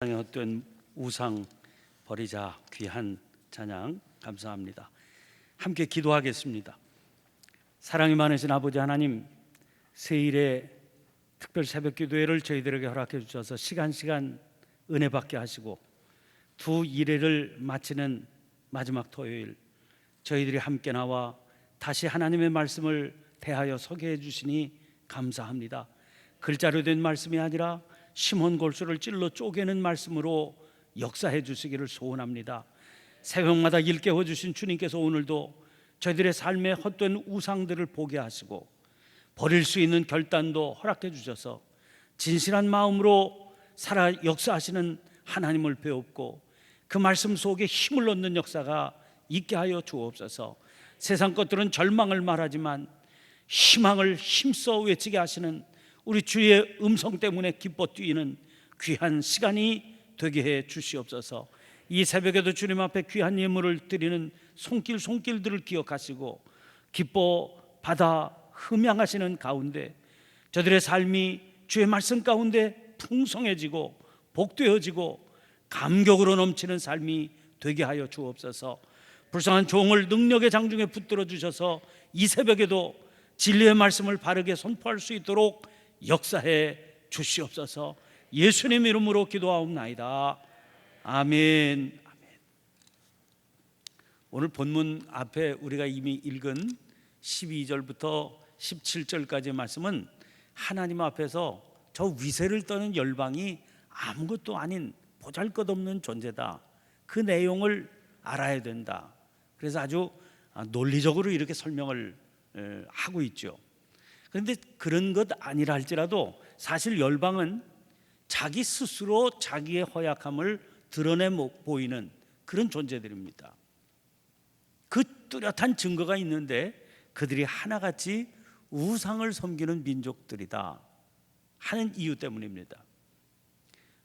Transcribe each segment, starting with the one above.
땅에 헛된 우상 버리자 귀한 찬양 감사합니다. 함께 기도하겠습니다. 사랑이 많으신 아버지 하나님 세일의 특별 새벽 기도회를 저희들에게 허락해 주셔서 시간 시간 은혜 받게 하시고 두 일회를 마치는 마지막 토요일 저희들이 함께 나와 다시 하나님의 말씀을 대하여 소개해 주시니 감사합니다. 글자로 된 말씀이 아니라 심원 골수를 찔러 쪼개는 말씀으로 역사해 주시기를 소원합니다. 새벽마다 일깨워 주신 주님께서 오늘도 저희들의 삶의 헛된 우상들을 보게 하시고 버릴 수 있는 결단도 허락해 주셔서 진실한 마음으로 살아 역사하시는 하나님을 배웠고 그 말씀 속에 힘을 얻는 역사가 있게 하여 주옵소서. 세상 것들은 절망을 말하지만 희망을 힘써 외치게 하시는 우리 주의 음성 때문에 기뻐 뛰는 귀한 시간이 되게 해 주시옵소서. 이 새벽에도 주님 앞에 귀한 예물을 드리는 손길 손길들을 기억하시고 기뻐 받아 흠양하시는 가운데 저들의 삶이 주의 말씀 가운데 풍성해지고 복되어지고 감격으로 넘치는 삶이 되게 하여 주옵소서. 불쌍한 종을 능력의 장중에 붙들어 주셔서 이 새벽에도 진리의 말씀을 바르게 선포할 수 있도록 역사해 주시옵소서. 예수님 이름으로 기도하옵나이다. 아멘. 아멘. 오늘 본문 앞에 우리가 이미 읽은 12절부터 17절까지의 말씀은 하나님 앞에서 저 위세를 떠는 열방이 아무것도 아닌 보잘것없는 존재다. 그 내용을 알아야 된다. 그래서 아주 논리적으로 이렇게 설명을 에, 하고 있죠. 그런데 그런 것 아니라 할지라도 사실 열방은 자기 스스로 자기의 허약함을 드러내 보이는 그런 존재들입니다. 그 뚜렷한 증거가 있는데 그들이 하나같이 우상을 섬기는 민족들이다 하는 이유 때문입니다.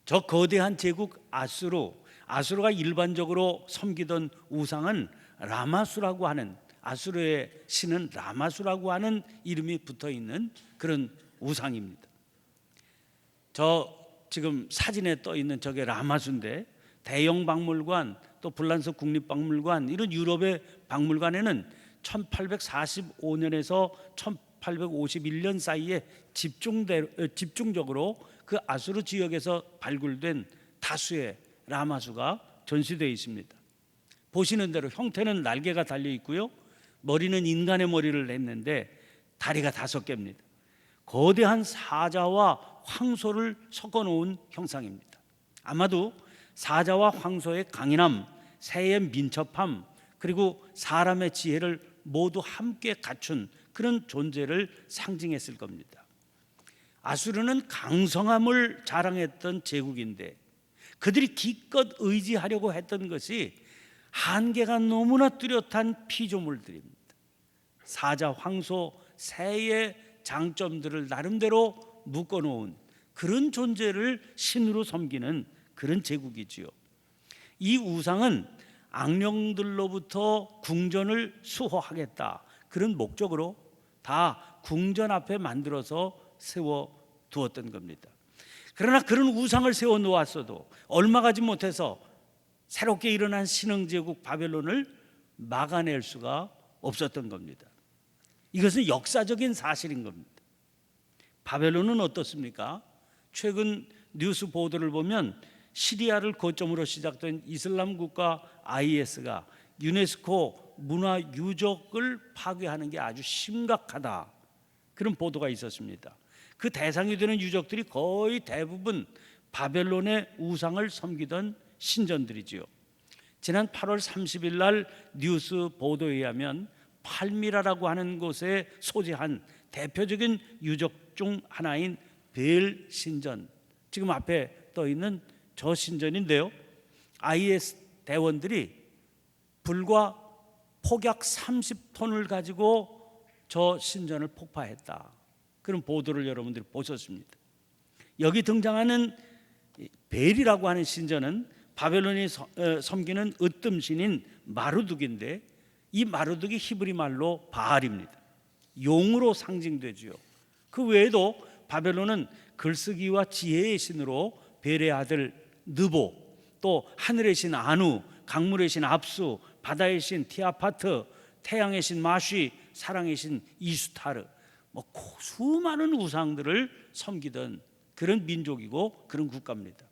저 거대한 제국 아수르, 아수르가 일반적으로 섬기던 우상은 라마수라고 하는 아수르의 신은 라마수라고 하는 이름이 붙어 있는 그런 우상입니다. 저 지금 사진에 떠 있는 저게 라마수인데 대형 박물관 또 불란서 국립박물관 이런 유럽의 박물관에는 1845년에서 1851년 사이에 집중대, 집중적으로 그 아수르 지역에서 발굴된 다수의 라마수가 전시되어 있습니다. 보시는 대로 형태는 날개가 달려 있고요. 머리는 인간의 머리를 냈는데 다리가 다섯 개입니다. 거대한 사자와 황소를 섞어 놓은 형상입니다. 아마도 사자와 황소의 강인함, 새의 민첩함, 그리고 사람의 지혜를 모두 함께 갖춘 그런 존재를 상징했을 겁니다. 아수르는 강성함을 자랑했던 제국인데 그들이 기껏 의지하려고 했던 것이 한계가 너무나 뚜렷한 피조물들입니다. 사자, 황소, 새의 장점들을 나름대로 묶어놓은 그런 존재를 신으로 섬기는 그런 제국이지요. 이 우상은 악령들로부터 궁전을 수호하겠다 그런 목적으로 다 궁전 앞에 만들어서 세워 두었던 겁니다. 그러나 그런 우상을 세워 놓았어도 얼마 가지 못해서 새롭게 일어난 신흥 제국 바벨론을 막아낼 수가 없었던 겁니다. 이것은 역사적인 사실인 겁니다. 바벨론은 어떻습니까? 최근 뉴스 보도를 보면 시리아를 거점으로 시작된 이슬람 국가 IS가 유네스코 문화 유적을 파괴하는 게 아주 심각하다. 그런 보도가 있었습니다. 그 대상이 되는 유적들이 거의 대부분 바벨론의 우상을 섬기던 신전들이지요. 지난 8월 30일 날 뉴스 보도에 의하면 팔미라라고 하는 곳에 소재한 대표적인 유적 중 하나인 벨 신전. 지금 앞에 떠 있는 저 신전인데요. IS 대원들이 불과 폭약 30톤을 가지고 저 신전을 폭파했다. 그런 보도를 여러분들이 보셨습니다. 여기 등장하는 벨이라고 하는 신전은 바벨론이 어, 섬기는 으뜸신인 마르둑인데 이 마르둑이 히브리 말로 바알입니다. 용으로 상징되지요. 그 외에도 바벨론은 글쓰기와 지혜의 신으로 벨의 아들 느보, 또 하늘의 신 아누, 강물의 신 압수, 바다의 신 티아파트, 태양의 신 마쉬, 사랑의 신 이수타르, 뭐 고- 수많은 우상들을 섬기던 그런 민족이고 그런 국가입니다.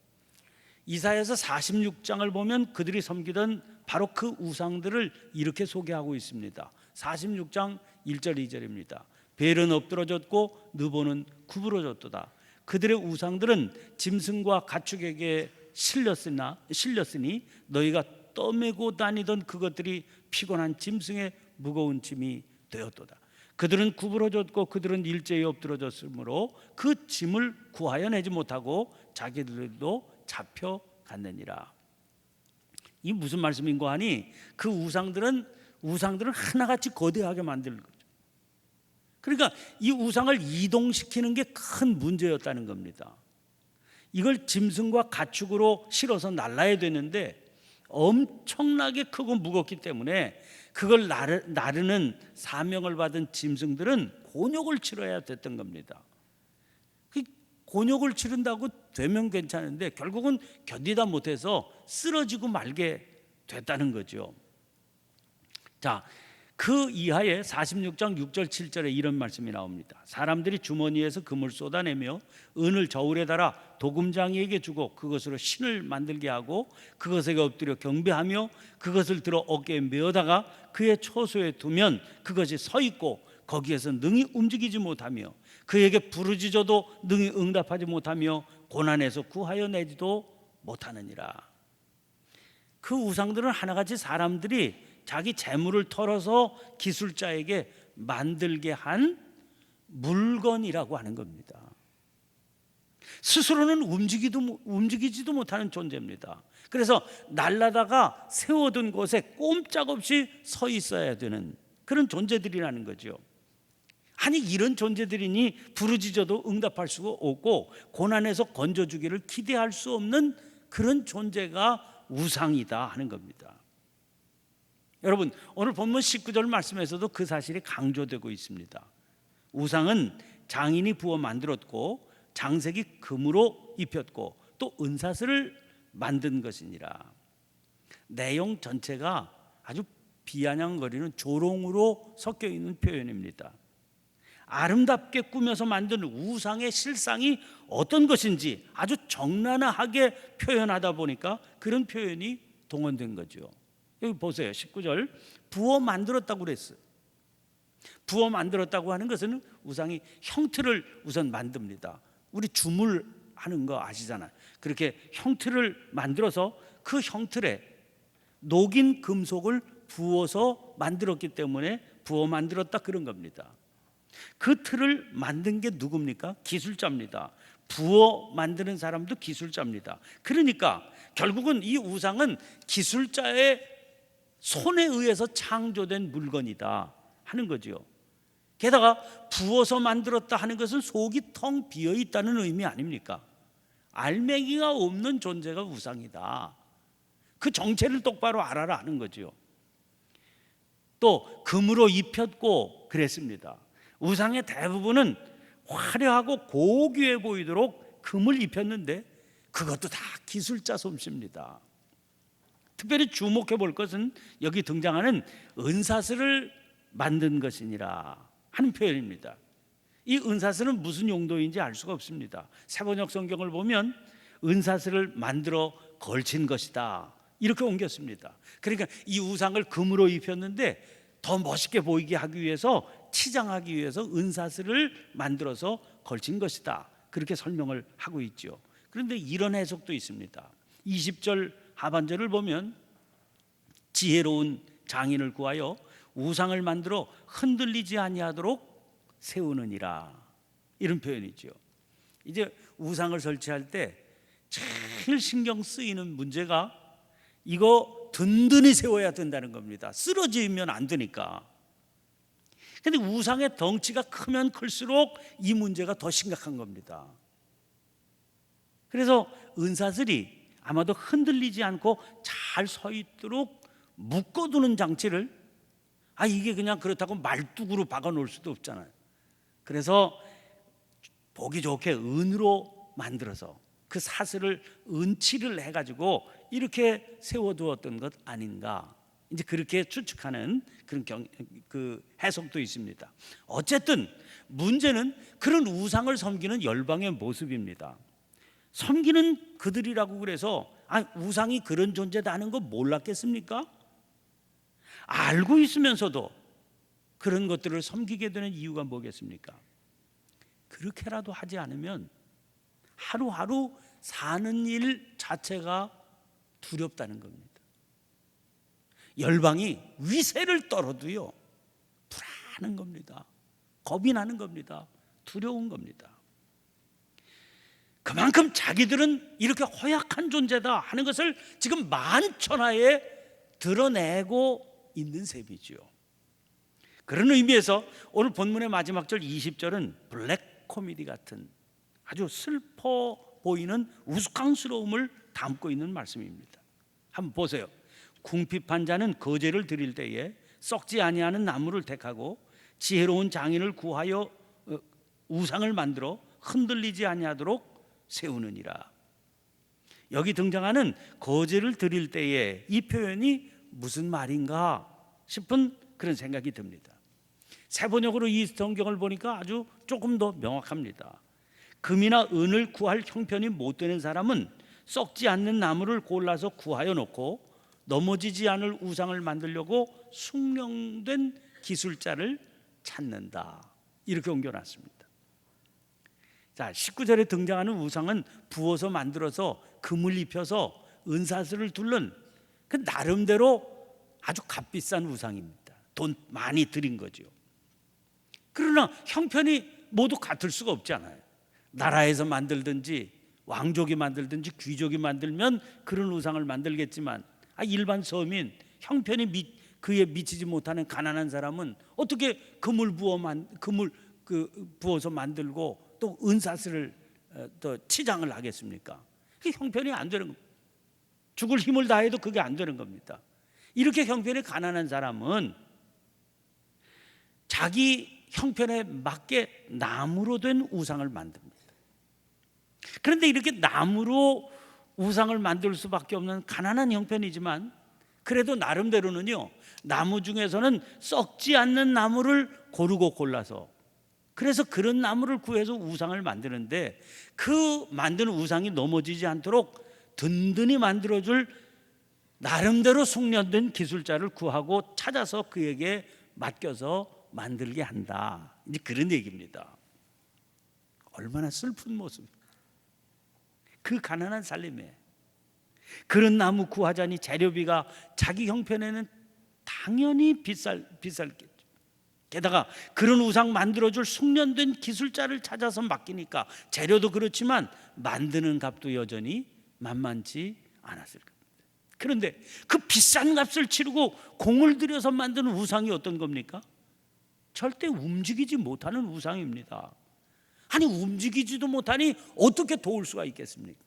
이사야서 46장을 보면 그들이 섬기던 바로 그 우상들을 이렇게 소개하고 있습니다. 46장 1절 2절입니다. 벨은 엎드러졌고 느보는 구부러졌도다. 그들의 우상들은 짐승과 가축에게 실렸으나 실렸으니 너희가 떠매고 다니던 그것들이 피곤한 짐승의 무거운 짐이 되었도다. 그들은 구부러졌고 그들은 일제히 엎드러졌으므로 그 짐을 구하여 내지 못하고 자기들도 잡혀갔느니라. 이 무슨 말씀인고 하니 그 우상들은 우상들은 하나같이 거대하게 만들 거죠. 그러니까 이 우상을 이동시키는 게 큰 문제였다는 겁니다. 이걸 짐승과 가축으로 실어서 날라야 되는데 엄청나게 크고 무겁기 때문에 그걸 나르, 나르는 사명을 받은 짐승들은 곤욕을 치러야 됐던 겁니다. 그 곤욕을 치른다고 되면 괜찮은데 결국은 견디다 못해서 쓰러지고 말게 됐다는 거죠. 자, 그 이하에 46장 6절 7절에 이런 말씀이 나옵니다. 사람들이 주머니에서 금을 쏟아내며 은을 저울에 달아 도금장이에게 주고 그것으로 신을 만들게 하고 그것에게 엎드려 경배하며 그것을 들어 어깨에 메어다가 그의 초소에 두면 그것이 서 있고 거기에서 능히 움직이지 못하며 그에게 부르짖어도 능히 응답하지 못하며 고난에서 구하여 내지도 못하느니라. 그 우상들은 하나같이 사람들이 자기 재물을 털어서 기술자에게 만들게 한 물건이라고 하는 겁니다. 스스로는 움직이도 움직이지도 못하는 존재입니다. 그래서 날라다가 세워둔 곳에 꼼짝없이 서 있어야 되는 그런 존재들이라는 거죠. 아니 이런 존재들이니 부르짖어도 응답할 수가 없고 고난에서 건져주기를 기대할 수 없는 그런 존재가 우상이다 하는 겁니다. 여러분 오늘 본문 19절 말씀에서도 그 사실이 강조되고 있습니다. 우상은 장인이 부어 만들었고 장색이 금으로 입혔고 또 은사슬을 만든 것이니라. 내용 전체가 아주 비아냥거리는 조롱으로 섞여 있는 표현입니다. 아름답게 꾸며서 만든 우상의 실상이 어떤 것인지 아주 적나라하게 표현하다 보니까 그런 표현이 동원된 거죠. 여기 보세요. 19절. 부어 만들었다고 그랬어요. 부어 만들었다고 하는 것은 우상이 형틀을 우선 만듭니다. 우리 주물 하는 거 아시잖아요. 그렇게 형틀을 만들어서 그 형틀에 녹인 금속을 부어서 만들었기 때문에 부어 만들었다 그런 겁니다. 그 틀을 만든 게 누굽니까? 기술자입니다. 부어 만드는 사람도 기술자입니다. 그러니까 결국은 이 우상은 기술자의 손에 의해서 창조된 물건이다 하는 거죠. 게다가 부어서 만들었다 하는 것은 속이 텅 비어 있다는 의미 아닙니까? 알맹이가 없는 존재가 우상이다. 그 정체를 똑바로 알아라 하는 거죠. 또 금으로 입혔고 그랬습니다. 우상의 대부분은 화려하고 고귀해 보이도록 금을 입혔는데 그것도 다 기술자 솜씨입니다. 특별히 주목해 볼 것은 여기 등장하는 은사슬을 만든 것이니라 하는 표현입니다. 이 은사슬은 무슨 용도인지 알 수가 없습니다. 세번역 성경을 보면 은사슬을 만들어 걸친 것이다. 이렇게 옮겼습니다. 그러니까 이 우상을 금으로 입혔는데 더 멋있게 보이게 하기 위해서 치장하기 위해서 은사슬을 만들어서 걸친 것이다. 그렇게 설명을 하고 있죠. 그런데 이런 해석도 있습니다. 20절 하반절을 보면 지혜로운 장인을 구하여 우상을 만들어 흔들리지 아니하도록 세우느니라 이런 표현이죠. 이제 우상을 설치할 때 제일 신경 쓰이는 문제가 이거 든든히 세워야 된다는 겁니다. 쓰러지면 안 되니까. 근데 우상의 덩치가 크면 클수록 이 문제가 더 심각한 겁니다. 그래서 은사슬이 아마도 흔들리지 않고 잘 서 있도록 묶어두는 장치를 아 이게 그냥 그렇다고 말뚝으로 박아 놓을 수도 없잖아요. 그래서 보기 좋게 은으로 만들어서 그 사슬을 은치를 해가지고 이렇게 세워두었던 것 아닌가 이제 그렇게 추측하는 그런 경, 그 해석도 있습니다. 어쨌든 문제는 그런 우상을 섬기는 열방의 모습입니다. 섬기는 그들이라고 그래서 아, 우상이 그런 존재다 하는 거 몰랐겠습니까? 알고 있으면서도 그런 것들을 섬기게 되는 이유가 뭐겠습니까? 그렇게라도 하지 않으면 하루하루 사는 일 자체가 두렵다는 겁니다. 열방이 위세를 떨어도요 불안한 겁니다. 겁이 나는 겁니다. 두려운 겁니다. 그만큼 자기들은 이렇게 허약한 존재다 하는 것을 지금 만천하에 드러내고 있는 셈이지요. 그런 의미에서 오늘 본문의 마지막 절 20절은 블랙 코미디 같은 아주 슬퍼 보이는 우스꽝스러움을 담고 있는 말씀입니다. 한번 보세요. 궁핍한 자는 거제를 드릴 때에 썩지 아니하는 나무를 택하고 지혜로운 장인을 구하여 어, 우상을 만들어 흔들리지 아니하도록 세우느니라. 여기 등장하는 거제를 드릴 때에 이 표현이 무슨 말인가 싶은 그런 생각이 듭니다. 세번역으로 이 성경을 보니까 아주 조금 더 명확합니다. 금이나 은을 구할 형편이 못 되는 사람은 썩지 않는 나무를 골라서 구하여 놓고 넘어지지 않을 우상을 만들려고 숙련된 기술자를 찾는다. 이렇게 옮겨놨습니다. 자, 19절에 등장하는 우상은 부어서 만들어서 금을 입혀서 은사슬을 둘른 그 나름대로 아주 값비싼 우상입니다. 돈 많이 들인 거죠. 그러나 형편이 모두 같을 수가 없잖아요. 나라에서 만들든지 왕족이 만들든지 귀족이 만들면 그런 우상을 만들겠지만 아, 일반 서민 형편이 미, 그에 미치지 못하는 가난한 사람은 어떻게 금을 부어 만 금을 그 부어서 만들고 또 은사슬을 어, 또 치장을 하겠습니까? 그 형편이 안 되는 겁니다. 죽을 힘을 다해도 그게 안 되는 겁니다. 이렇게 형편이 가난한 사람은 자기 형편에 맞게 나무로 된 우상을 만듭니다. 그런데 이렇게 나무로 우상을 만들 수밖에 없는 가난한 형편이지만 그래도 나름대로는요 나무 중에서는 썩지 않는 나무를 고르고 골라서 그래서 그런 나무를 구해서 우상을 만드는데 그 만드는 우상이 넘어지지 않도록 든든히 만들어줄 나름대로 숙련된 기술자를 구하고 찾아서 그에게 맡겨서 만들게 한다. 이제 그런 얘기입니다. 얼마나 슬픈 모습. 그 가난한 살림에 그런 나무 구하자니 재료비가 자기 형편에는 당연히 비쌀 비쌀겠죠. 게다가 그런 우상 만들어줄 숙련된 기술자를 찾아서 맡기니까 재료도 그렇지만 만드는 값도 여전히 만만치 않았을 겁니다. 그런데 그 비싼 값을 치르고 공을 들여서 만드는 우상이 어떤 겁니까? 절대 움직이지 못하는 우상입니다. 아니 움직이지도 못하니 어떻게 도울 수가 있겠습니까?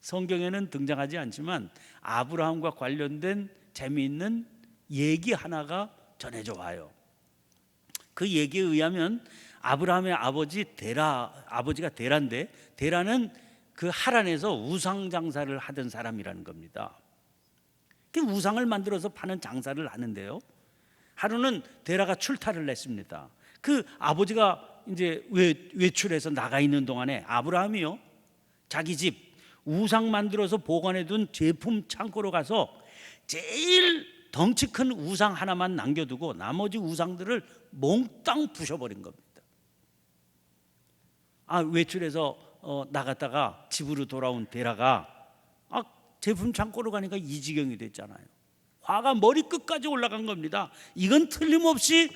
성경에는 등장하지 않지만 아브라함과 관련된 재미있는 얘기 하나가 전해져 와요. 그 얘기에 의하면 아브라함의 아버지 데라 아버지가 데라인데 데라는 그 하란에서 우상 장사를 하던 사람이라는 겁니다. 그 우상을 만들어서 파는 장사를 하는데요. 하루는 데라가 출타를 냈습니다. 그 아버지가 이제 외출해서 나가 있는 동안에 아브라함이요 자기 집 우상 만들어서 보관해 둔 제품 창고로 가서 제일 덩치 큰 우상 하나만 남겨두고 나머지 우상들을 몽땅 부셔버린 겁니다. 아 외출해서 어, 나갔다가 집으로 돌아온 데라가 아 제품 창고로 가니까 이 지경이 됐잖아요. 화가 머리 끝까지 올라간 겁니다. 이건 틀림없이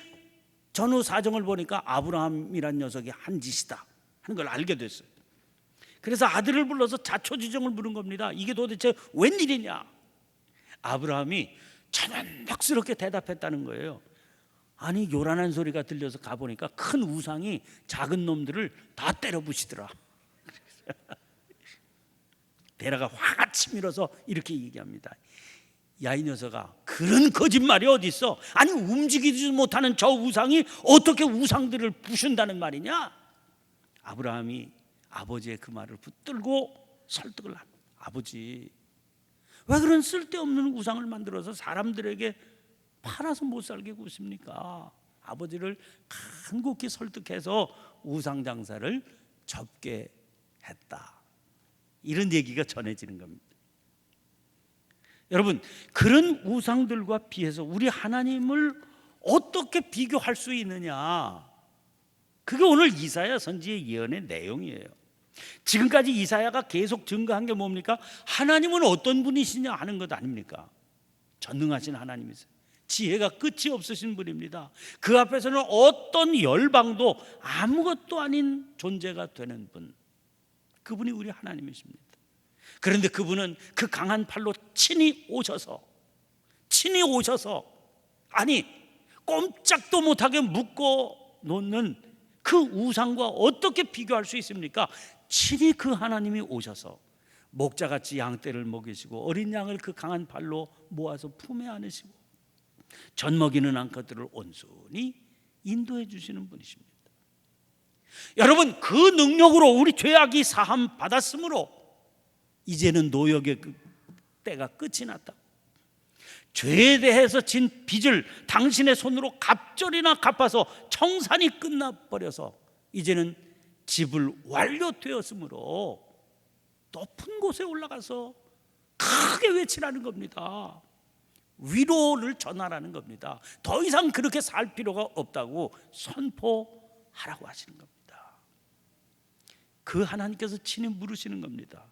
전후 사정을 보니까 아브라함이란 녀석이 한 짓이다 하는 걸 알게 됐어요. 그래서 아들을 불러서 자초지정을 물은 겁니다. 이게 도대체 웬일이냐? 아브라함이 천연덕스럽게 대답했다는 거예요. 아니 요란한 소리가 들려서 가보니까 큰 우상이 작은 놈들을 다 때려 부시더라. 데라가 화가 치밀어서 이렇게 얘기합니다. 야 이 녀석아 그런 거짓말이 어디 있어? 아니 움직이지 못하는 저 우상이 어떻게 우상들을 부순다는 말이냐? 아브라함이 아버지의 그 말을 붙들고 설득을 합니다. 아버지, 왜 그런 쓸데없는 우상을 만들어서 사람들에게 팔아서 못 살게 구십니까? 아버지를 간곡히 설득해서 우상 장사를 접게 했다. 이런 얘기가 전해지는 겁니다. 여러분, 그런 우상들과 비해서 우리 하나님을 어떻게 비교할 수 있느냐? 그게 오늘 이사야 선지의 예언의 내용이에요. 지금까지 이사야가 계속 증거한 게 뭡니까? 하나님은 어떤 분이시냐 하는 것 아닙니까? 전능하신 하나님이세요. 지혜가 끝이 없으신 분입니다. 그 앞에서는 어떤 열방도 아무것도 아닌 존재가 되는 분. 그분이 우리 하나님이십니다. 그런데 그분은 그 강한 팔로 친히 오셔서 친히 오셔서 아니 꼼짝도 못하게 묶어 놓는 그 우상과 어떻게 비교할 수 있습니까? 친히 그 하나님이 오셔서 목자같이 양떼를 먹이시고 어린 양을 그 강한 팔로 모아서 품에 안으시고 젖 먹이는 암컷들을 온순히 인도해 주시는 분이십니다. 여러분 그 능력으로 우리 죄악이 사함 받았으므로 이제는 노역의 그 때가 끝이 났다. 죄에 대해서 진 빚을 당신의 손으로 갑절이나 갚아서 청산이 끝나 버려서 이제는 집을 완료되었으므로 높은 곳에 올라가서 크게 외치라는 겁니다. 위로를 전하라는 겁니다. 더 이상 그렇게 살 필요가 없다고 선포하라고 하시는 겁니다. 그 하나님께서 친히 물으시는 겁니다.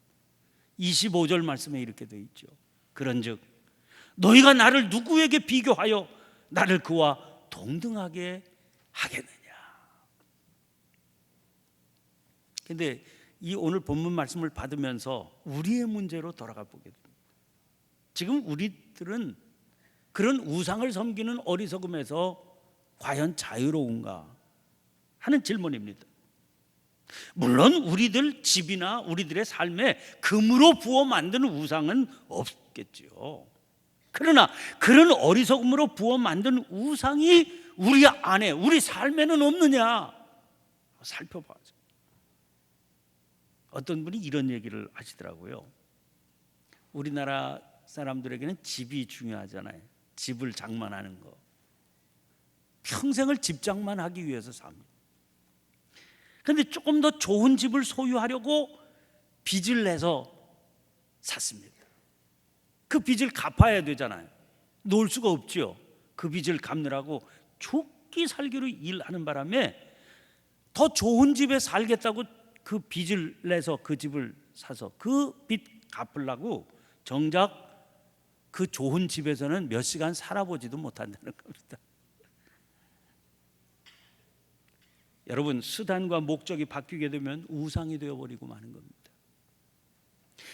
25절 말씀에 이렇게 되어 있죠. 그런즉 너희가 나를 누구에게 비교하여 나를 그와 동등하게 하겠느냐. 근데 이 오늘 본문 말씀을 받으면서 우리의 문제로 돌아가 보게 됩니다. 지금 우리들은 그런 우상을 섬기는 어리석음에서 과연 자유로운가 하는 질문입니다. 물론 우리들 집이나 우리들의 삶에 금으로 부어 만드는 우상은 없겠지요. 그러나 그런 어리석음으로 부어 만든 우상이 우리 안에 우리 삶에는 없느냐 살펴봐죠. 어떤 분이 이런 얘기를 하시더라고요. 우리나라 사람들에게는 집이 중요하잖아요. 집을 장만하는 거. 평생을 집 장만하기 위해서 삽니다. 근데 조금 더 좋은 집을 소유하려고 빚을 내서 샀습니다. 그 빚을 갚아야 되잖아요. 놓을 수가 없죠. 그 빚을 갚느라고 죽기 살기로 일하는 바람에 더 좋은 집에 살겠다고 그 빚을 내서 그 집을 사서 그 빚 갚으려고 정작 그 좋은 집에서는 몇 시간 살아보지도 못한다는 겁니다. 여러분 수단과 목적이 바뀌게 되면 우상이 되어버리고 마는 겁니다.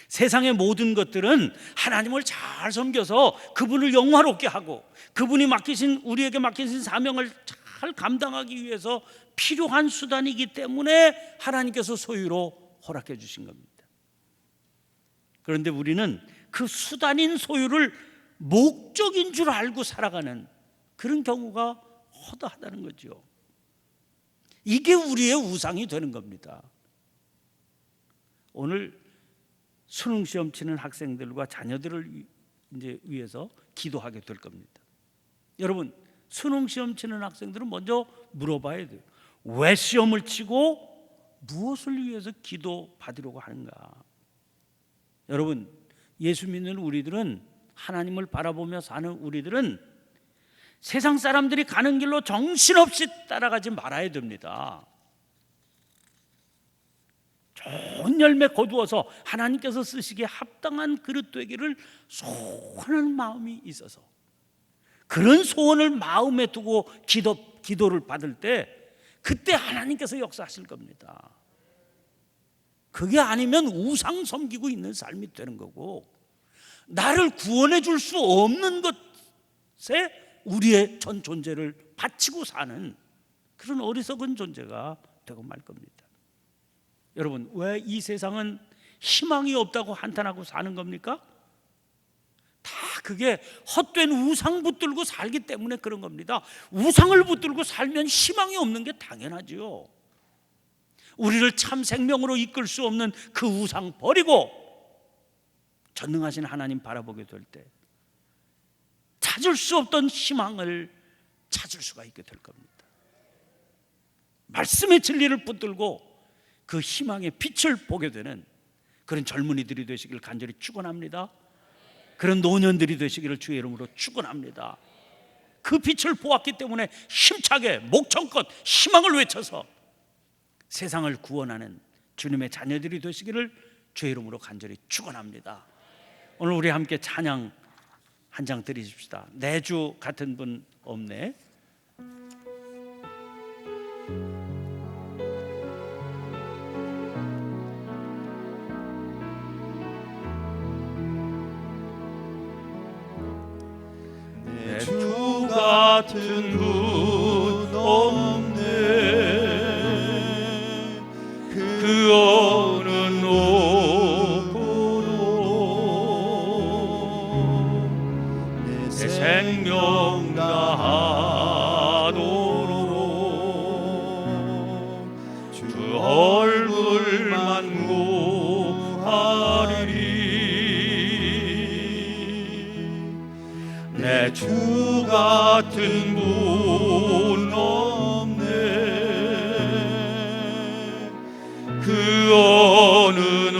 세상의 모든 것들은 하나님을 잘 섬겨서 그분을 영화롭게 하고 그분이 맡기신 우리에게 맡기신 사명을 잘 감당하기 위해서 필요한 수단이기 때문에 하나님께서 소유로 허락해 주신 겁니다. 그런데 우리는 그 수단인 소유를 목적인 줄 알고 살아가는 그런 경우가 허다하다는 거죠. 이게 우리의 우상이 되는 겁니다. 오늘 수능 시험 치는 학생들과 자녀들을 이제 위해서 기도하게 될 겁니다. 여러분, 수능 시험 치는 학생들은 먼저 물어봐야 돼요. 왜 시험을 치고 무엇을 위해서 기도 받으려고 하는가? 여러분, 예수 믿는 우리들은 하나님을 바라보며 사는 우리들은 세상 사람들이 가는 길로 정신없이 따라가지 말아야 됩니다. 좋은 열매 거두어서 하나님께서 쓰시기에 합당한 그릇 되기를 소원하는 마음이 있어서 그런 소원을 마음에 두고 기도, 기도를 받을 때 그때 하나님께서 역사하실 겁니다. 그게 아니면 우상 섬기고 있는 삶이 되는 거고 나를 구원해 줄 수 없는 것에 우리의 전 존재를 바치고 사는 그런 어리석은 존재가 되고 말 겁니다. 여러분, 왜 이 세상은 희망이 없다고 한탄하고 사는 겁니까? 다 그게 헛된 우상 붙들고 살기 때문에 그런 겁니다. 우상을 붙들고 살면 희망이 없는 게 당연하지요. 우리를 참 생명으로 이끌 수 없는 그 우상 버리고 전능하신 하나님 바라보게 될 때 찾을 수 없던 희망을 찾을 수가 있게 될 겁니다. 말씀의 진리를 붙들고 그 희망의 빛을 보게 되는 그런 젊은이들이 되시길 간절히 축원합니다. 그런 노년들이 되시기를 주의 이름으로 축원합니다. 그 빛을 보았기 때문에 힘차게 목청껏 희망을 외쳐서 세상을 구원하는 주님의 자녀들이 되시기를 주의 이름으로 간절히 축원합니다. 오늘 우리 함께 찬양 한 장 드리십시다. 내주 같은 분 없네. 내 주 같은 분 어느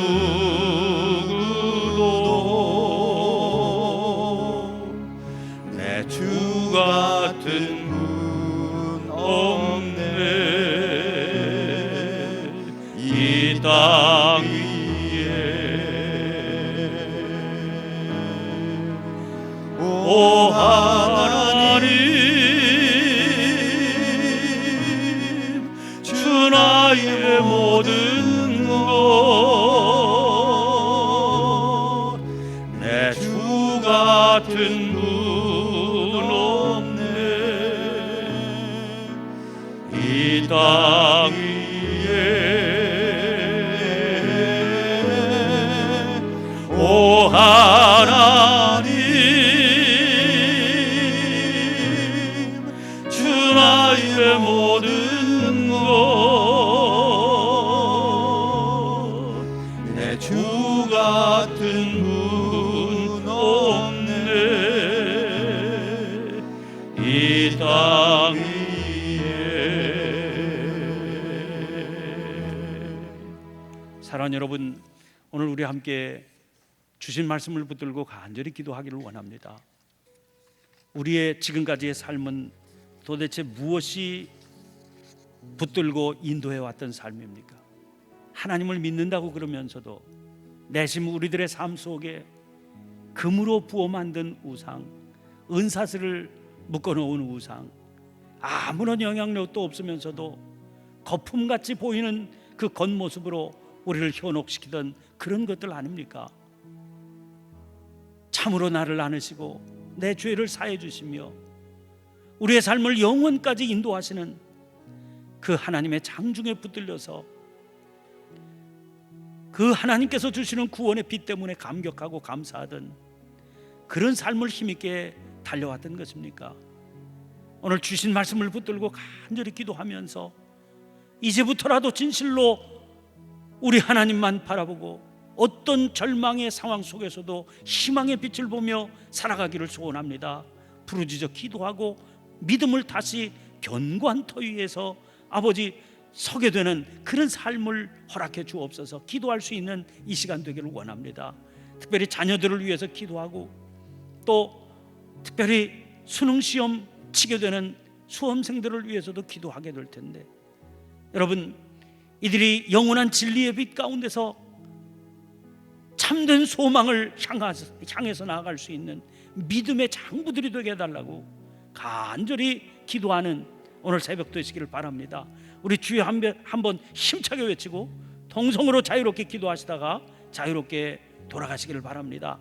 오 하나님. 주 나의 모든 것내 주 같은 분 없네. 이 땅 위에. 사랑하는 여러분, 오늘 우리 함께 주신 말씀을 붙들고 간절히 기도하기를 원합니다. 우리의 지금까지의 삶은 도대체 무엇이 붙들고 인도해 왔던 삶입니까? 하나님을 믿는다고 그러면서도 내심 우리들의 삶 속에 금으로 부어 만든 우상, 은사슬을 묶어 놓은 우상, 아무런 영향력도 없으면서도 거품같이 보이는 그 겉모습으로 우리를 현혹시키던 그런 것들 아닙니까? 참으로 나를 안으시고 내 죄를 사해 주시며 우리의 삶을 영원까지 인도하시는 그 하나님의 장중에 붙들려서 그 하나님께서 주시는 구원의 빛 때문에 감격하고 감사하던 그런 삶을 힘있게 달려왔던 것입니까? 오늘 주신 말씀을 붙들고 간절히 기도하면서 이제부터라도 진실로 우리 하나님만 바라보고 어떤 절망의 상황 속에서도 희망의 빛을 보며 살아가기를 소원합니다. 부르짖어 기도하고 믿음을 다시 견고한 터 위에서 아버지 서게 되는 그런 삶을 허락해 주옵소서. 기도할 수 있는 이 시간 되기를 원합니다. 특별히 자녀들을 위해서 기도하고 또 특별히 수능 시험 치게 되는 수험생들을 위해서도 기도하게 될 텐데 여러분 이들이 영원한 진리의 빛 가운데서 참된 소망을 향해서, 나아갈 수 있는 믿음의 장부들이 되게 해달라고 간절히 기도하는 오늘 새벽 되시기를 바랍니다. 우리 주여 한번 힘차게 외치고 동성으로 자유롭게 기도하시다가 자유롭게 돌아가시기를 바랍니다.